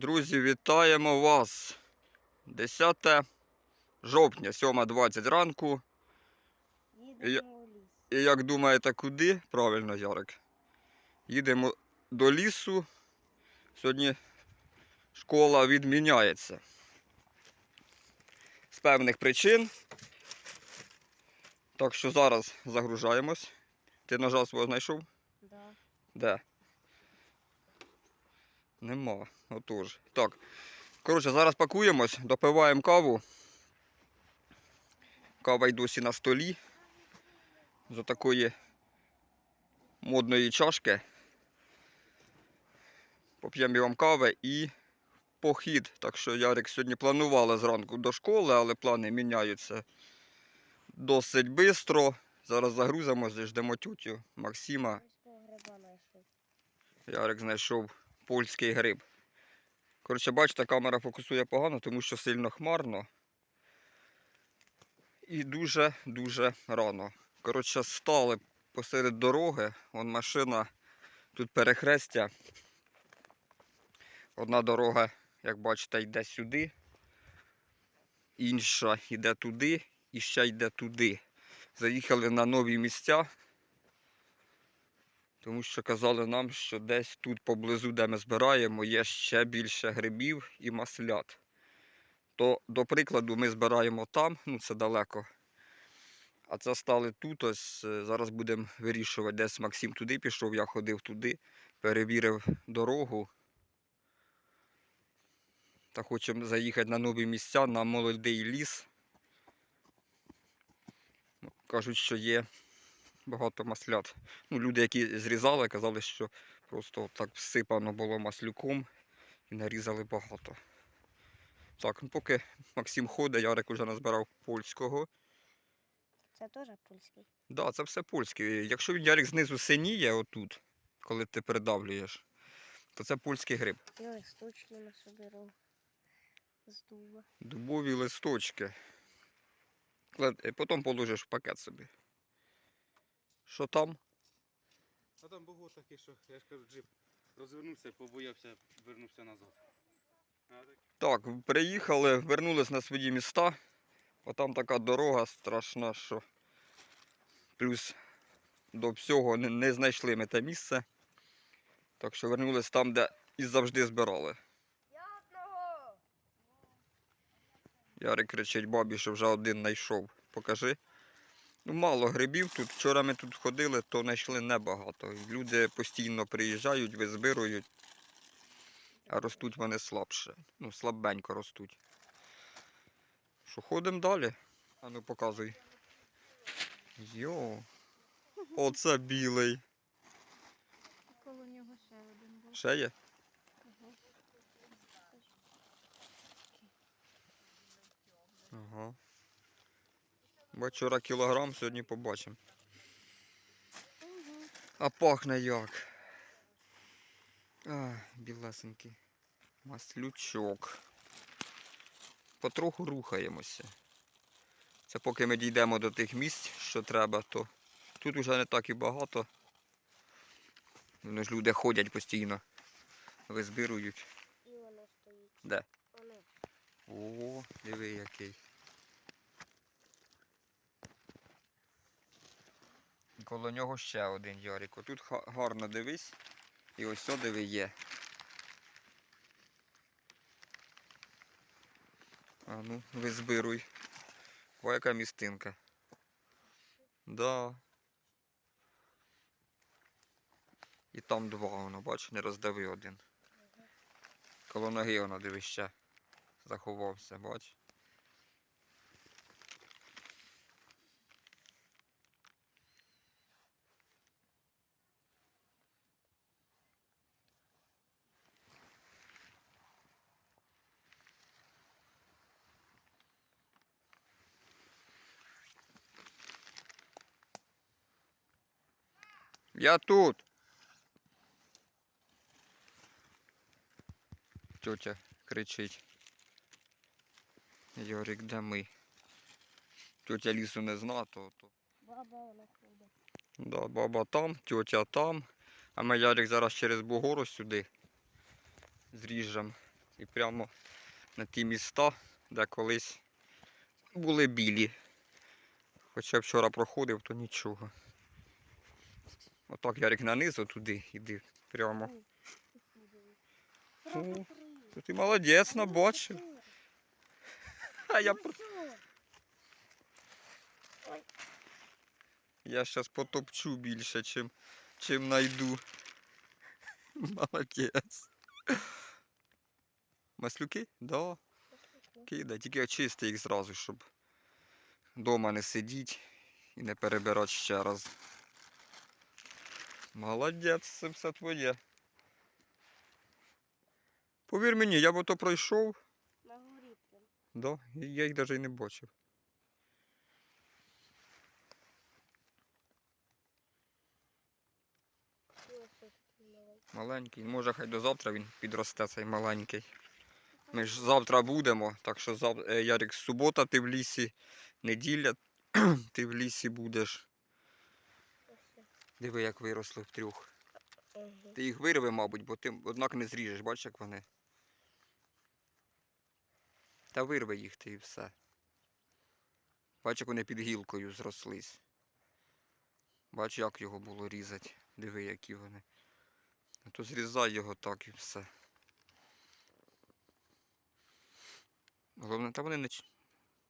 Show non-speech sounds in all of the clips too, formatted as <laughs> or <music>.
Друзі, вітаємо вас! 10 жовтня, 7.20 ранку. І як думаєте, куди? Правильно, Ярик. Їдемо до лісу. Сьогодні школа відміняється. З певних причин. Так що зараз загружаємось. Ти ножа свого знайшов? Да. Де? Нема. Отож. Так. Коротше, зараз пакуємось, допиваємо каву. Кава й досі на столі. З такої модної чашки. Поп'ємо вам кави і похід. Так що Ярик сьогодні планували зранку до школи, але плани міняються досить швидко. Зараз загрузимося ждемо тютю Максима. Ярик знайшов польський гриб. Коротше, бачите, камера фокусує погано, тому що сильно хмарно. І дуже-дуже рано. Коротше, стали посеред дороги. Вон машина, тут перехрестя. Одна дорога, як бачите, йде сюди. Інша йде туди і ще йде туди. Заїхали на нові місця. Тому що казали нам, що десь тут поблизу, де ми збираємо, є ще більше грибів і маслят. То, до прикладу, ми збираємо там, ну це далеко. А це стали тут. Ось е, зараз будемо вирішувати, десь Максим туди пішов, я ходив туди, перевірив дорогу. Та хочемо заїхати на нові місця, на молодий ліс. Кажуть, що є багато маслят. Ну, люди, які зрізали, казали, що просто так всипано було маслюком і нарізали багато. Так, ну поки Максим ходить, Ярик уже назбирав польського. Це теж польський. Так, да, це все польське. Якщо він Ярик знизу синіє отут, коли ти придавлюєш, то це польський гриб. І листочки на собі з дуба. Дубові листочки. Потім положиш в пакет собі. Що там? А там було таке, що я ж кажу, джип розвернувся, побоявся, вернувся назад. Так приїхали, вернулись на свої міста. Отам така дорога страшна, що плюс до всього не, не знайшли ми те місце. Так що вернулись там, де і завжди збирали. Ярик кричить бабі, що вже один знайшов. Покажи. Ну, мало грибів тут. Вчора ми тут ходили, то знайшли небагато. Люди постійно приїжджають, визбирують, а ростуть вони слабше. Ну, слабенько ростуть. Що ходимо далі? А ну показуй. Йо. Оце білий. Коло нього ще один був. Ще є? Ага. Бо вчора кілограм, сьогодні побачимо. А пахне як. А, білесенький. Маслючок. Потроху рухаємося. Це поки ми дійдемо до тих місць, що треба, то тут уже не так і багато. Вони ж люди ходять постійно, визбирують. І воно стоїть. Де? Воно. О, диви який. Коло нього ще один Ярико. Тут гарно дивись. І ось це диви є. А ну, визбируй. О, яка містинка. Да. І там два воно, бач, не роздави один. Коло ноги воно дивись ще заховався, бач. Я тут. Тетя кричить. Йорик, де ми? Тетя лісу не зна, то, то. Баба вона ходить. Да, баба там, тетя там. А ми Ярик зараз через Бугору сюди зріжем І прямо на ті міста, де колись були білі. Хоча вчора проходив, то нічого. Отак Ярик нанизу туди, іди прямо. О, то ти молодець, набачив. <laughs> А я, я щас потопчу більше, чим, чим найду. <laughs> Молодець. Маслюки? Да. Кидай, тільки очисти їх зразу, щоб вдома не сидіть і не перебирати ще раз. Молодець, це все твоє. Повір мені, я б ото пройшов, На горі прям. да, я їх навіть і не бачив. Маленький. Може, хай до завтра він підросте цей маленький. Ми ж завтра будемо, так що зав... е, Ярик, субота ти в лісі, неділя <clears throat> ти в лісі будеш. Диви, як виросли в трьох. Ага. Ти їх вирви, мабуть, бо ти однак не зріжеш, бачиш, як вони. Та вирви їх ти і все. Бач, як вони під гілкою зрослись. Бач, як його було різати. Диви, які вони. А то зрізай його так і все. Головне, та вони не.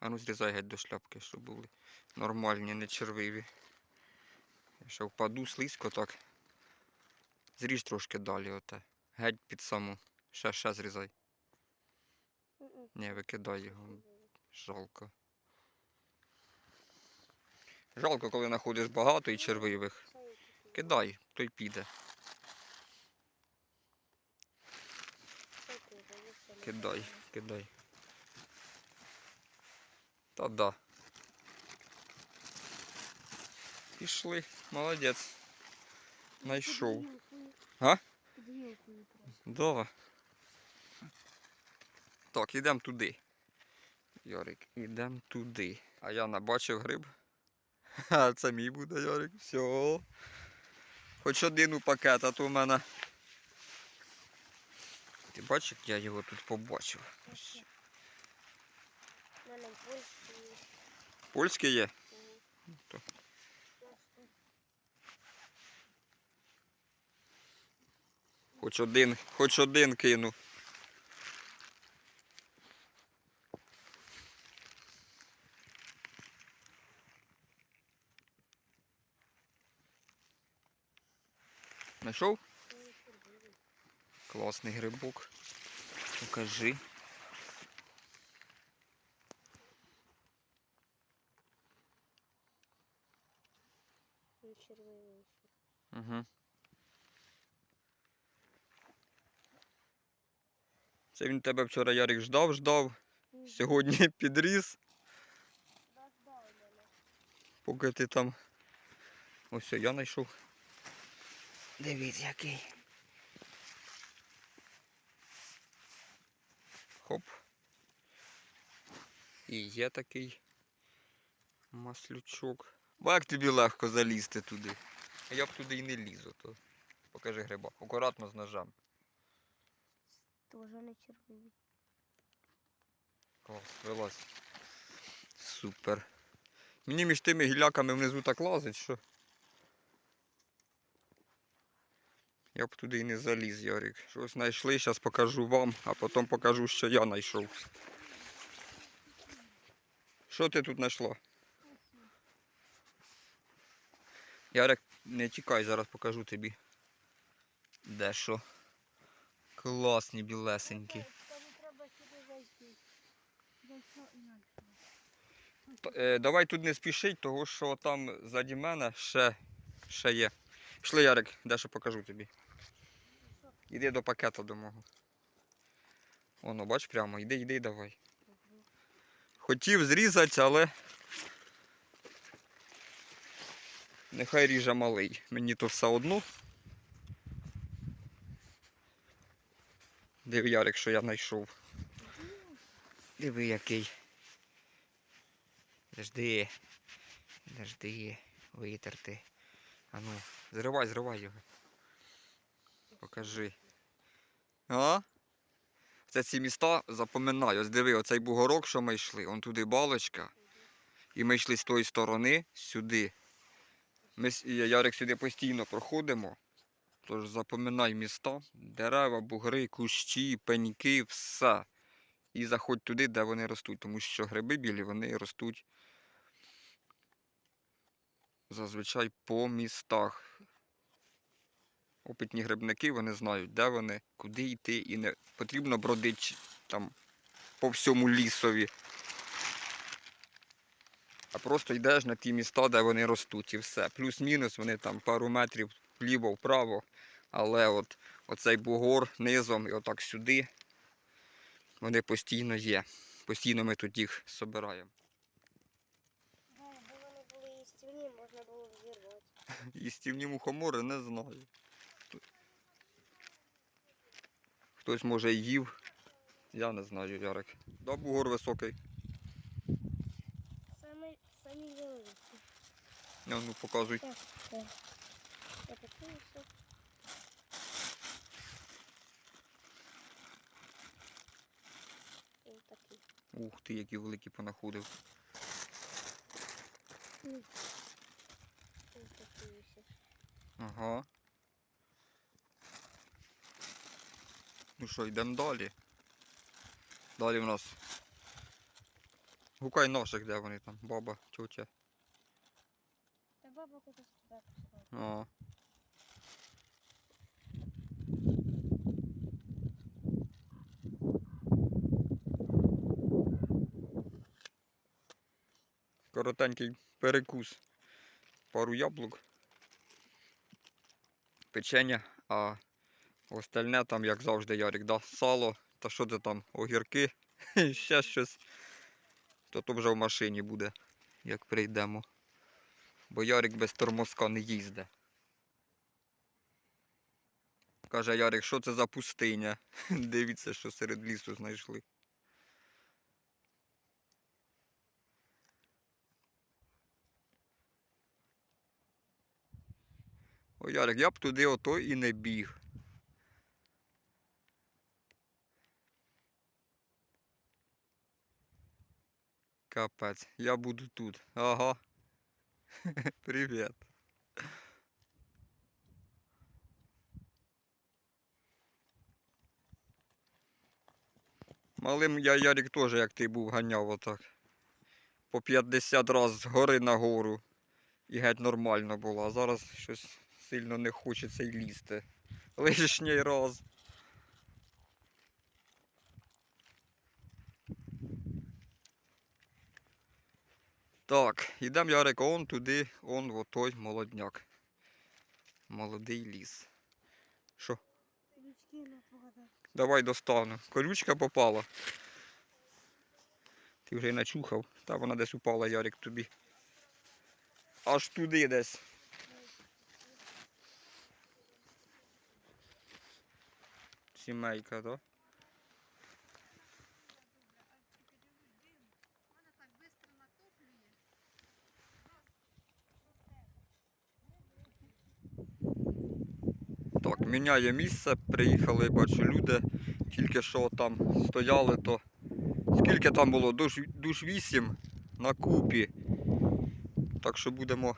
А ну зрізай геть до шляпки, щоб були нормальні, не червиві. Я ще впаду слизько так. Зріж трошки далі оте. Геть під саму. Ще, ще зрізай. Ні, викидай його. Жалко. Жалко, коли знаходиш багато і червивих. Кидай, той піде. Не Кидай, кидай. Та да. Пішли, молодець. Найшов. А? Да. Так, ідемо туди. Ярик, ідемо туди. А я набачив гриб. <laughs> Ха, це мій буде, Ярик. Все. Хоч один у пакет, а то в мене. Ти бачиш, як я його тут побачив? У мене польський є. Польський є? то. Ось тут. Хоч один, хоч один кину. Знайшов? Класний грибок. Покажи. Угу. Це він тебе вчора Ярик ждав, ждав. Сьогодні <laughs> підріс, поки ти там. Ось я знайшов. Дивись який. Хоп. І є такий маслючок. Бо як тобі легко залізти туди. А я б туди і не лізу, то покажи гриба. Акуратно з ножем. Тоже не червивий. Клас, вилазь. Супер. Мені між тими гіляками внизу так лазить, що. Я б туди і не заліз, Ярик. Щось знайшли, зараз покажу вам, а потім покажу, що я знайшов. Що ти тут знайшла? Ярик, не тікай, зараз покажу тобі. Де що? Класні білесенькі. Там треба сюди зайти. Зайшов і знайшов. Т- Е, давай тут не спішить, того що там ззаді мене ще, ще є. Пішли, Ярик, дещо покажу тобі. Іди до пакета до мого. Воно, бач прямо, іди, іди, давай. Хотів зрізати, але. Нехай ріже малий. Мені то все одно. Диви, Ярик, що я знайшов. Диви який. Жди. Жди. Витерти. Ану, зривай, зривай його. Покажи. А? Це ці міста запоминаю. Ось диви, оцей бугорок, що ми йшли, он туди балочка. І ми йшли з тої сторони сюди. Ми Ярик сюди постійно проходимо. Тож запоминай міста, дерева, бугри, кущі, пеньки, все. І заходь туди, де вони ростуть, тому що гриби білі вони ростуть зазвичай по містах. Опитні грибники вони знають, де вони, куди йти, і не потрібно бродити там по всьому лісові. А просто йдеш на ті міста, де вони ростуть, і все. Плюс-мінус вони там пару метрів вліво-вправо. Але от оцей бугор низом і отак сюди. Вони постійно є. Постійно ми тут їх були їстівні, можна було б зірвати. Їстівні мухомори не знаю. Хтось може їв. Я не знаю, Ярик. Да, бугор високий. Самі, великі. Ну, ну показуй. Я такий все. Такий. Ух ти, які великі понаходив. Ось такий ось. Ага. Ну що, йдемо далі. Далі в нас. Гукай наших, де вони там, баба, тьотя. Та баба кудись туди пішла. А. Коротенький перекус. Пару яблук. Печення, а остальне там, як завжди, Ярик, да? Сало, та що це там, огірки, <laughs> ще щось. То то вже в машині буде, як прийдемо. Бо Ярик без тормозка не їзде. Каже Ярик, що це за пустиня? <laughs> Дивіться, що серед лісу знайшли. О, Ярик, я б туди ото і не біг. Капець, я буду тут. Ага. <laughs> Привіт. Малим я Ярик теж, як ти був, ганяв отак. По 50 разів з гори на гору. І геть нормально було. А зараз щось сильно не хочеться й лізти. Лишній раз. Так, йдемо Ярик он туди, он в той молодняк. Молодий ліс. Що? Давай достану. Колючка попала. Ти вже й начухав. Та вона десь упала, Ярик, тобі. Аж туди десь. Сімейка, так? Так, міняє місце, приїхали, бачу, люди, тільки що там стояли, то скільки там було? Душ, душ 8 на купі. Так що будемо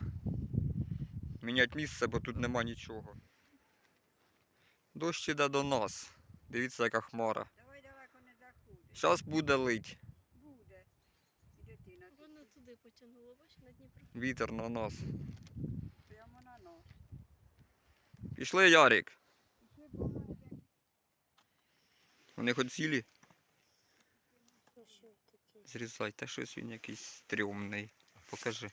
міняти місце, бо тут нема нічого. Дощ іде до нас. Дивіться, яка хмара. Давай далеко не заходиш. Зараз буде лить. Буде. І дитина Воно туди потягнуло, бач, на Дніпро. Вітер на нас. прямо на нос. Пішли, Ярик. Вони хоч цілі? Зрізай, та щось він якийсь стрьомний. Покажи.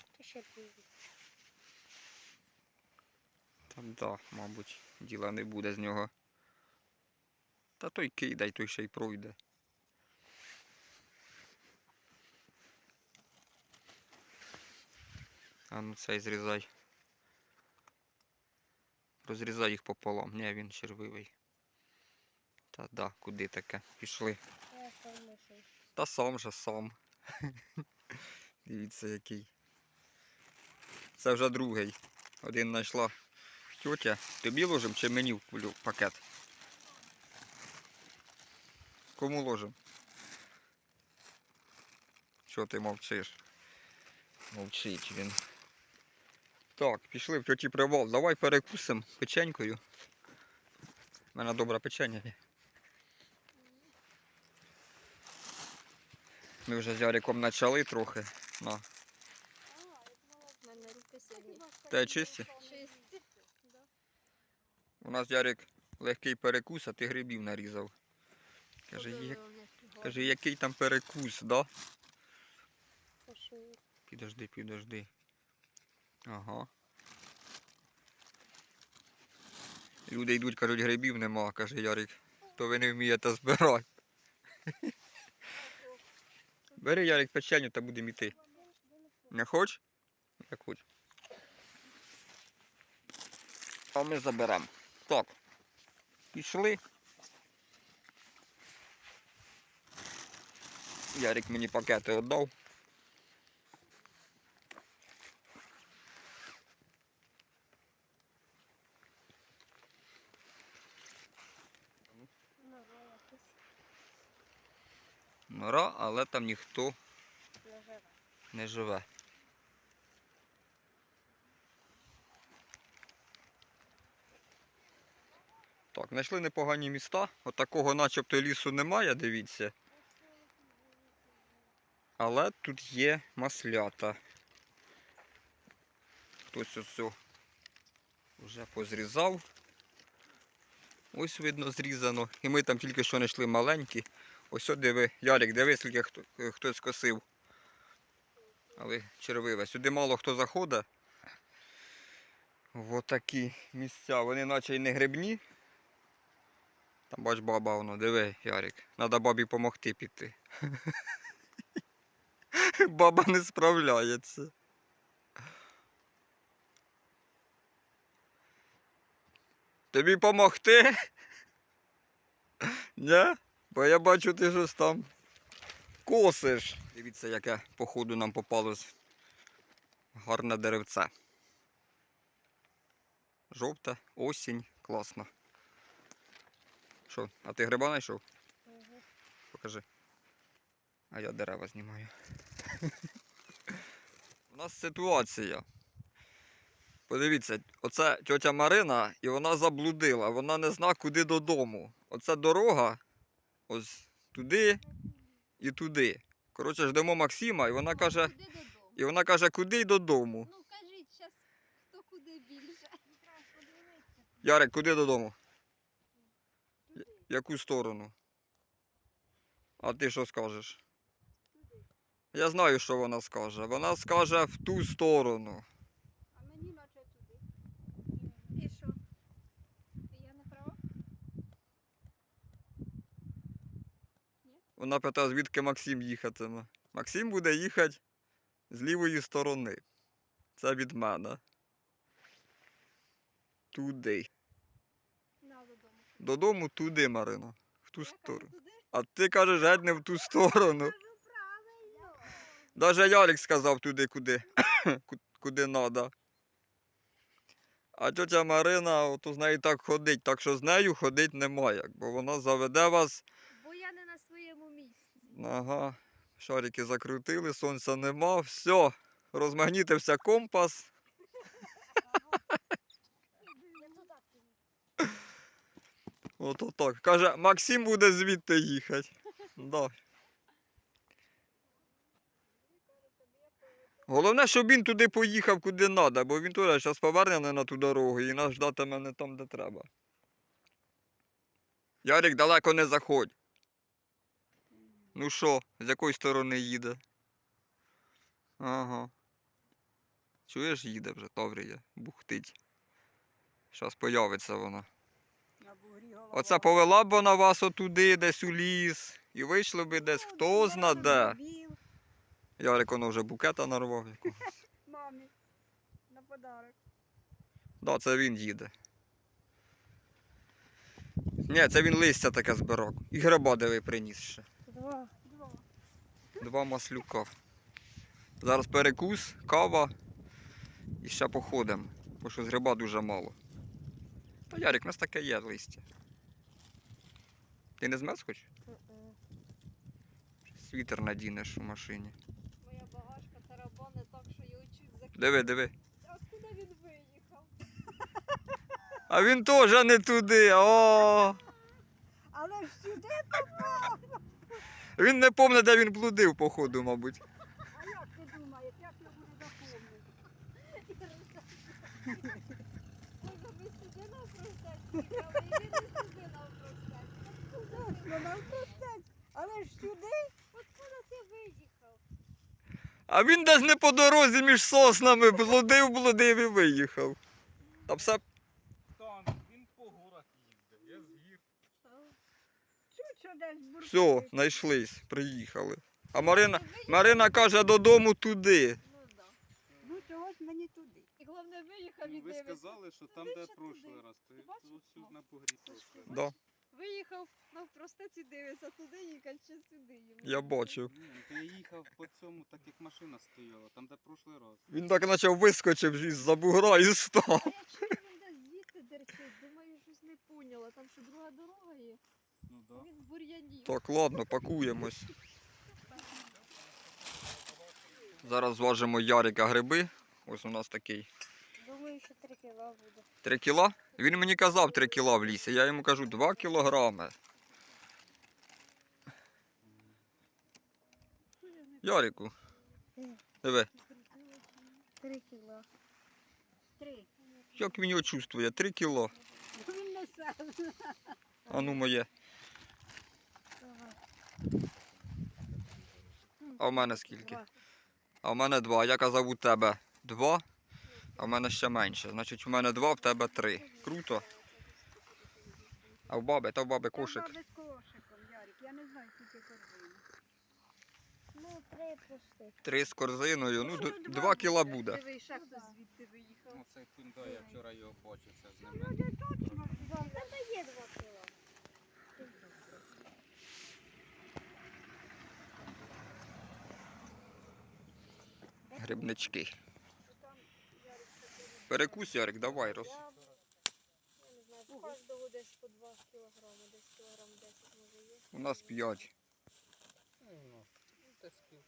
Там да, мабуть, діла не буде з нього. Та той кидай, той ще й пройде. А ну цей зрізай. Розрізай їх пополам. Ні, він червивий. Та да, куди таке? Пішли. Я сам знайшов. Та сам же сам. <laughs> Дивіться який. Це вже другий. Один знайшла тьотя. Тобі ложим чи мені в пакет? Кому ложим? Що ти мовчиш? Мовчить він. Так, пішли в тьоті привал. Давай перекусимо печенькою. У мене добре печення є. Ми вже з Яриком почали трохи. На. Та чисті? Чисті. У нас Ярик легкий перекус, а ти грибів нарізав. Каже, є, каже, який там перекус, да? Підожди, підожди. Ага. Люди йдуть, кажуть, грибів нема, каже Ярик. То ви не вмієте збирати. Бери Ярик печеню та будемо йти. Не хоч? Як хоч. А ми заберемо. Так. Пішли. Ярик мені пакети віддав. Нора, але там ніхто не живе. не живе. Так, знайшли непогані міста. От начебто лісу немає, дивіться. Але тут є маслята. Хтось оцю вже позрізав. Ось видно зрізано. І ми там тільки що знайшли маленькі. Ось от диви, Ярик, диви, скільки хто, хтось косив. Але червиве. Сюди мало хто заходить. В такі місця. Вони наче й не грибні. Там бач баба воно, диви, Ярик. Надо бабі допомогти піти. <laughs> Баба не справляється. Тобі помогти? Ні? Бо я бачу, ти щось там косиш. Дивіться, яке походу нам попалось гарне деревце. Жовте, осінь, класно. Що, а ти гриба знайшов? Угу. Покажи. А я дерева знімаю. У нас ситуація. Подивіться, оце тьотя Марина, і вона заблудила, вона не зна, куди додому. Оце дорога, ось туди і туди. Коротше, ждемо Максима, і вона каже, і вона каже, куди й додому. Ну кажіть, зараз хто куди більше. Ярик, куди додому? Яку сторону? А ти що скажеш? Я знаю, що вона скаже. Вона скаже в ту сторону. А мені наче туди. І що? Я не права? Вона питає, звідки Максим їхатиме. Максим буде їхати з лівої сторони. Це від мене. Туди. На додому. Додому туди, Марина. В ту сторону. А ти кажеш, геть не в ту сторону. Даже Ярик сказав туди, куди, <coughs> куди треба. А тетя Марина, от з нею так ходить, так що з нею ходить немає, бо вона заведе вас. Бо я не на своєму місці. Ага, шарики закрутили, сонця нема, все, розмагнітився компас. <laughs> Ото так. Каже, Максим буде звідти їхати. Да. Головне, щоб він туди поїхав, куди треба, бо він теж зараз поверне на ту дорогу і нас ждатиме не там, де треба. Ярик, далеко не заходь. Ну що, з якої сторони їде? Ага. Чуєш, їде вже, Таврія, бухтить. Зараз появиться вона. Оце повела б вона вас отуди, десь у ліс, і вийшли би десь хто зна де. Ярик воно вже букета нарвав. якогось. <laughs> Мамі. На подарок. Да, це він їде. Ні, це він листя таке збирав. І гриба диви приніс ще. Два. Два. Два маслюка. Зараз перекус, кава і ще походимо, бо що з гриба дуже мало. Та Ярик, у нас таке є листя. Ти не змерз хоч? Світер надінеш у машині. Диви, диви. А куди він виїхав? А він теж не туди. О! Але ж сюди, Він не пам'ятає, де він блудив, походу, мабуть. а як ти думаєш, як я буду запомнити? Може, сюди навпростець їхали, і він не сюди навпростець. Ну, навпростець. Але ж сюди? А він десь не по дорозі між соснами блудив, блудив і виїхав. Та все Там він по горах їздив, я з гір. десь буркує. все, знайшлись, приїхали. А Марина, Марина каже додому туди. Ну. Ну, чогось мені туди. І головне виїхав і Ну, Ви дивиться. сказали, що там, Туди де прошлий туди? раз. То Ти тут на погріб. Да, Виїхав навпростець і дивиться, туди їхати чи сюди йому. я бачив. Ні, ну, то я їхав по цьому, так як машина стояла, там де прошлий раз. Він так почав вискочив із-за бугра і став. А він десь звідти дерчить, думаю, щось не поняла. Там що друга дорога є, Ну да. він в бур'яні. Так, ладно, пакуємось. Зараз зважимо Ярика гриби. Ось у нас такий. Думаю, що 3 кіла буде. 3 кіла? Він мені казав 3 кіла в лісі. Я йому кажу 2 кілограми. Ярику. Диви, 3 кіла. Три. як він його чувствує? 3 кіло. Він несе. А ну моє. А в мене скільки? А в мене 2. Я казав у тебе 2, а в мене ще менше. Значить, у мене 2, в тебе 3. Круто. А в баби, та в баби кошик. Та без кошиком, Ярик, я не знаю, скільки корзин. Ну, 3 пусти. 3 з корзиною, ну Ну, д- два кіла буде. буде. Диви, ще хтось звідти виїхав. Ну це тунда, я вчора його бачив, це з Ну, ними. де точно. Вам тебе є 2 кіла. Грибнички. Перекусь, Ярик, давай роз. Я, я не знаю, у кожного десь по 2 кілограми, десь кілограм 10 може є. У нас 5. Ну. Це, ну,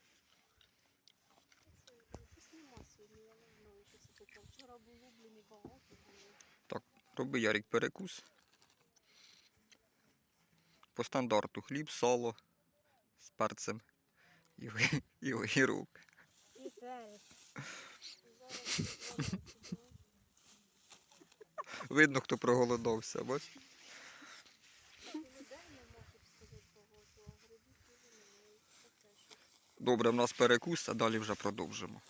Щось нема сьогодні, я не знаю, що це таке. Вчора було, блін, і багато було. Роби Ярик перекус. По стандарту хліб, сало з перцем і, і огірок. І перець. Зараз 12 було. Видно, хто проголодався, бач? Добре, в нас перекус, а далі вже продовжимо.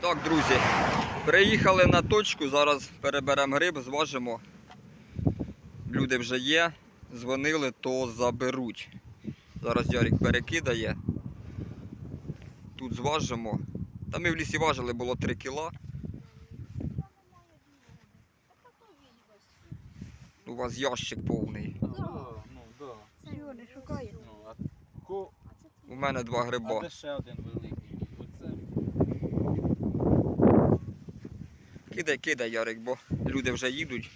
Так, друзі, приїхали на точку, зараз переберемо гриб, зважимо. Люди вже є, дзвонили, то заберуть. Зараз Ярик перекидає. Тут зважимо. Та ми в лісі важили, було 3 кіла. Та немає бігати. Та то виїбась. У вас ящик повний. А, ну да. Чого не шукає? Ну, а, ко... У мене два а гриба. де ще один великий? Оце. Кидай, кидай, Ярик, бо люди вже їдуть.